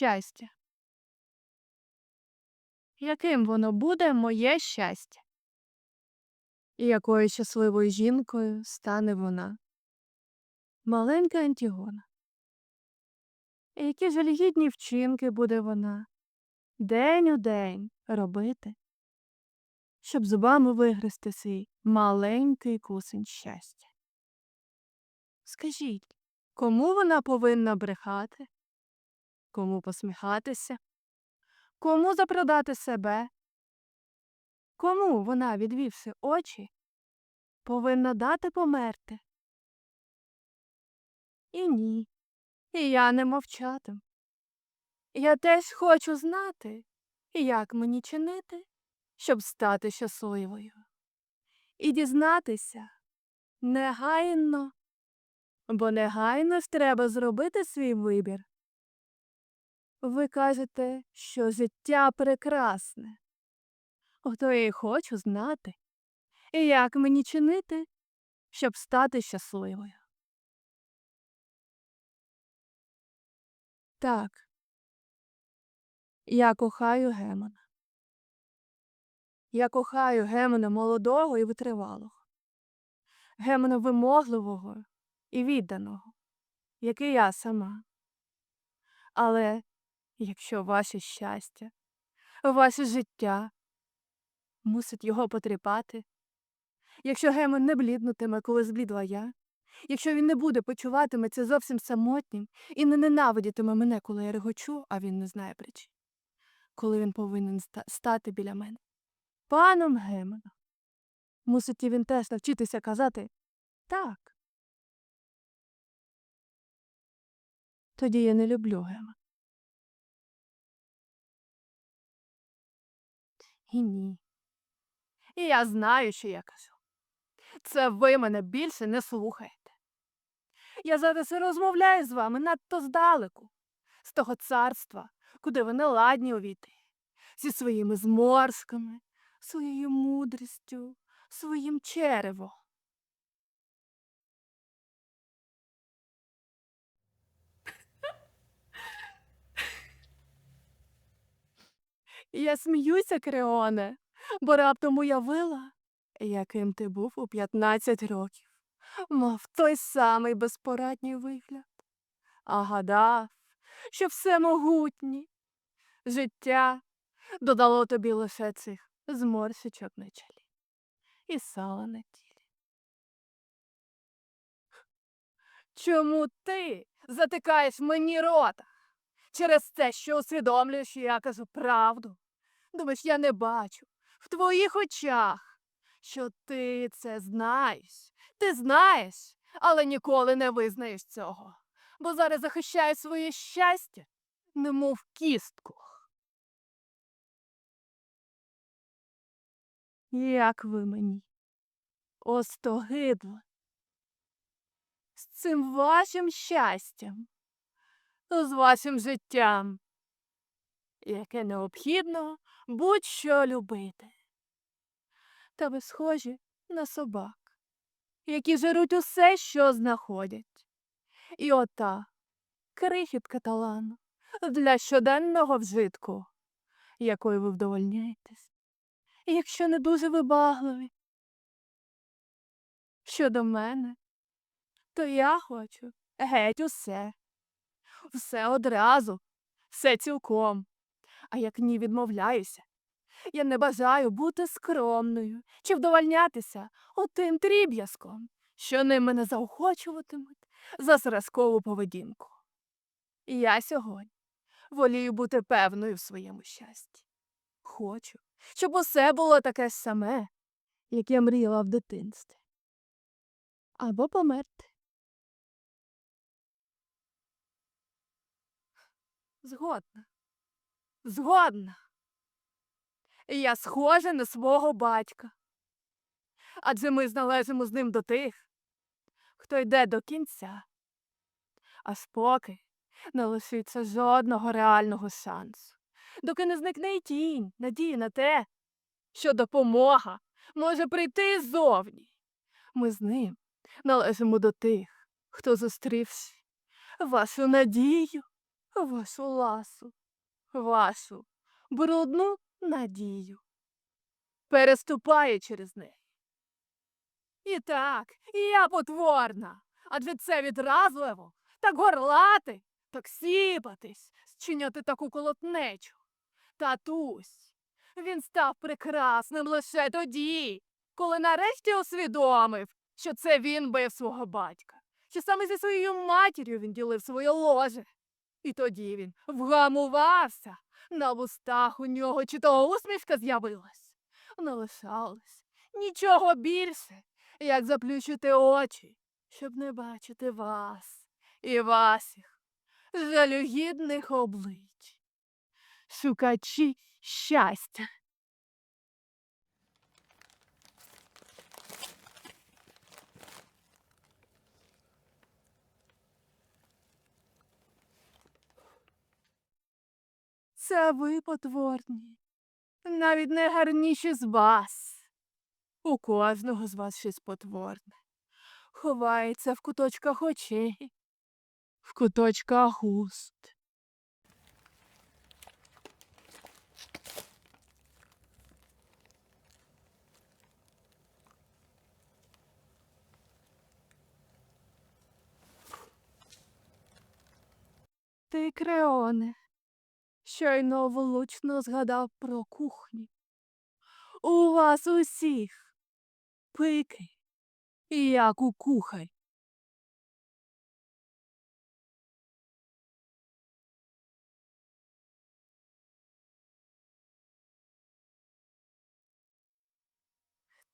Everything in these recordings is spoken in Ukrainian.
щастя. Яким воно буде моє щастя? І якою щасливою жінкою стане вона? Маленька Антігона. І які жалюгідні вчинки буде вона день у день робити, щоб зубами вигризти свій маленький кусень щастя. Скажіть, кому вона повинна брехати? Кому посміхатися? Кому запродати себе? Кому вона, відвівши очі, повинна дати померти? І ні, і я не мовчатиму. Я теж хочу знати, як мені чинити, щоб стати щасливою. І дізнатися негайно, бо негайно ж треба зробити свій вибір. Ви кажете, що життя прекрасне. Ото я й хочу знати, як мені чинити, щоб стати щасливою. Так, я кохаю Гемона. Я кохаю Гемона молодого і витривалого, Гемона вимогливого і відданого, як і я сама. Але якщо ваше щастя, ваше життя мусить його потріпати, якщо Гемон не бліднутиме, коли зблідла я, якщо він не буде почуватиметься зовсім самотнім і не ненавидітиме мене, коли я регочу, а він не знає причин, коли він повинен ста- стати біля мене. Паном Гемоном. Мусить і він теж навчитися казати так. Тоді я не люблю Гема. І ні. І я знаю, що я кажу. Це ви мене більше не слухаєте. Я зараз і розмовляю з вами надто здалеку, з того царства, куди ви не ладні увійти, зі своїми зморсками, своєю мудрістю, своїм черевом. Я сміюся, Креоне, бо раптом уявила, яким ти був у 15 років, мав той самий безпорадній вигляд, а гадав, що все могутнє. Життя додало тобі лише цих зморшечок на чолі і сала на тілі. Чому ти затикаєш мені рота? Через те, що усвідомлюєш, що я кажу правду. Думаєш, я не бачу в твоїх очах, що ти це знаєш. Ти знаєш, але ніколи не визнаєш цього, бо зараз захищаєш своє щастя, немов кістку. Як ви мені? Остогидли. З цим вашим щастям, з вашим життям, яке необхідно будь-що любити. Та ви схожі на собак, які жируть усе, що знаходять. І ота крихітка талану для щоденного вжитку, якою ви вдовольняєтесь, якщо не дуже вибагливі. Щодо мене, то я хочу геть усе, все одразу, все цілком. А як ні відмовляюся, я не бажаю бути скромною чи вдовольнятися отим дріб'язком, що ним мене заохочуватимуть за зразкову поведінку. І я сьогодні волію бути певною в своєму щасті. Хочу, щоб усе було таке саме, як я мріяла в дитинстві. Або померти. Згодна. Згодна. Я схожа на свого батька. Адже ми належимо з ним до тих, хто йде до кінця, аж поки не лишиться жодного реального шансу, доки не зникне й тінь, надії на те, що допомога може прийти ззовні. Ми з ним належимо до тих, хто зустрівши вашу надію, вашу ласу, вашу брудну надію. Переступає через неї. І так, я потворна, адже це відразливо, так горлати, так сіпатись, зчиняти таку колотнечу. Татусь, він став прекрасним лише тоді, коли нарешті усвідомив, що це він бив свого батька, що саме зі своєю матір'ю він ділив своє ложе. І тоді він вгамувався, на вустах у нього чи то усмішка з'явилась. Не лишалось нічого більше, як заплющити очі, щоб не бачити вас і ваших жалюгідних облич. Шукачі щастя. Це ви потворні, навіть не гарніші з вас. У кожного з вас щось потворне. Ховається в куточках очей, в куточках уст. Ти, Креоне, щойно влучно згадав про кухню. У вас усіх пики, як у кухар.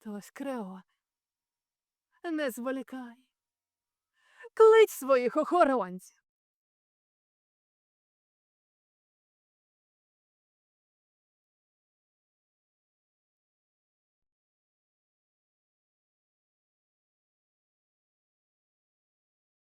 Тож, Креоне, не зволікай. Клич своїх охоронців.